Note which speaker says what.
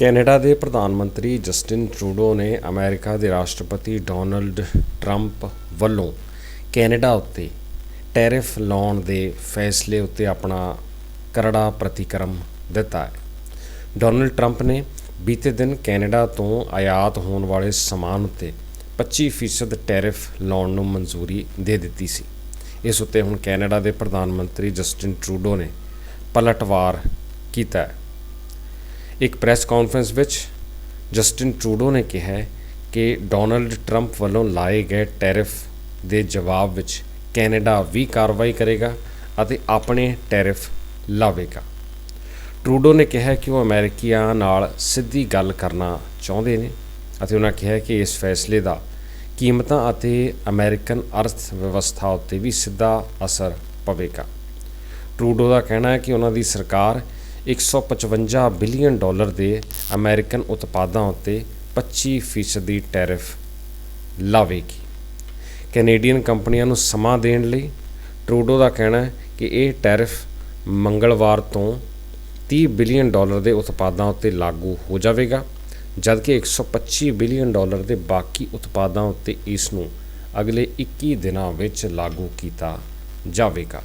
Speaker 1: Canada ਦੇ ਪ੍ਰਧਾਨ ਮੰਤਰੀ ਜਸਟਿਨ ਟਰੂਡੋ ਨੇ ਅਮਰੀਕਾ ਦੇ ਰਾਸ਼ਟਰਪਤੀ ਡੋਨਲਡ ਟਰੰਪ ਵੱਲੋਂ ਕੈਨੇਡਾ ਉੱਤੇ ਟੈਰਿਫ ਲਾਉਣ ਦੇ ਫੈਸਲੇ ਉੱਤੇ ਆਪਣਾ ਕਰੜਾ ਪ੍ਰਤੀਕਰਮ ਦਿੱਤਾ ਹੈ। ਡੋਨਲਡ ਟਰੰਪ ਨੇ ਬੀਤੇ ਦਿਨ ਕੈਨੇਡਾ ਤੋਂ ਆਯਾਤ ਹੋਣ ਵਾਲੇ ਸਮਾਨ ਉੱਤੇ 25% ਟੈਰਿਫ ਲਾਉਣ ਨੂੰ ਮਨਜ਼ੂਰੀ ਦੇ ਦਿੱਤੀ ਸੀ। ਇਸ ਉੱਤੇ ਹੁਣ ਕੈਨੇਡਾ ਦੇ ਪ੍ਰਧਾਨ ਮੰਤਰੀ ਜਸਟਿਨ ਟਰੂਡੋ ਨੇ ਪਲਟਵਾਰ ਕੀਤਾ ਹੈ। ਇੱਕ ਪ੍ਰੈਸ ਕਾਨਫਰੰਸ ਵਿੱਚ ਜਸਟਿਨ ਟਰੂਡੋ ਨੇ ਕਿਹਾ ਕਿ ਡੋਨਲਡ ਟਰੰਪ ਵੱਲੋਂ ਲਾਏ ਗਏ ਟੈਰਿਫ ਦੇ ਜਵਾਬ ਵਿੱਚ ਕੈਨੇਡਾ ਵੀ ਕਾਰਵਾਈ ਕਰੇਗਾ ਅਤੇ ਆਪਣੇ ਟੈਰਿਫ ਲਾਵੇਗਾ। ਟਰੂਡੋ ਨੇ ਕਿਹਾ ਕਿ ਉਹ ਅਮਰੀਕੀਆਂ ਨਾਲ ਸਿੱਧੀ ਗੱਲ ਕਰਨਾ ਚਾਹੁੰਦੇ ਨੇ ਅਤੇ ਉਹਨਾਂ ਕਿਹਾ ਕਿ ਇਸ ਫੈਸਲੇ ਦਾ ਕੀਮਤਾਂ ਅਤੇ ਅਮਰੀਕਨ ਅਰਥ ਵਿਵਸਥਾ ਉੱਤੇ ਵੀ ਸਿੱਧਾ ਅਸਰ ਪਵੇਗਾ। ਟਰੂਡੋ ਦਾ ਕਹਿਣਾ ਹੈ ਕਿ ਉਹਨਾਂ ਦੀ ਸਰਕਾਰ 155 ਬਿਲੀਅਨ ਡਾਲਰ ਦੇ ਅਮਰੀਕਨ ਉਤਪਾਦਾਂ ਉੱਤੇ 25% ਦੀ ਟੈਰਿਫ ਲਾਵੇਗੀ। ਕੈਨੇਡੀਅਨ ਕੰਪਨੀਆਂ ਨੂੰ ਸਮਾਂ ਦੇਣ ਲਈ ਟਰੂਡੋ ਦਾ ਕਹਿਣਾ ਹੈ ਕਿ ਇਹ ਟੈਰਿਫ ਮੰਗਲਵਾਰ ਤੋਂ 30 ਬਿਲੀਅਨ ਡਾਲਰ ਦੇ ਉਤਪਾਦਾਂ ਉੱਤੇ ਲਾਗੂ ਹੋ ਜਾਵੇਗਾ, ਜਦਕਿ 125 ਬਿਲੀਅਨ ਡਾਲਰ ਦੇ ਬਾਕੀ ਉਤਪਾਦਾਂ ਉੱਤੇ ਇਸ ਨੂੰ ਅਗਲੇ 21 ਦਿਨਾਂ ਵਿੱਚ ਲਾਗੂ ਕੀਤਾ ਜਾਵੇਗਾ।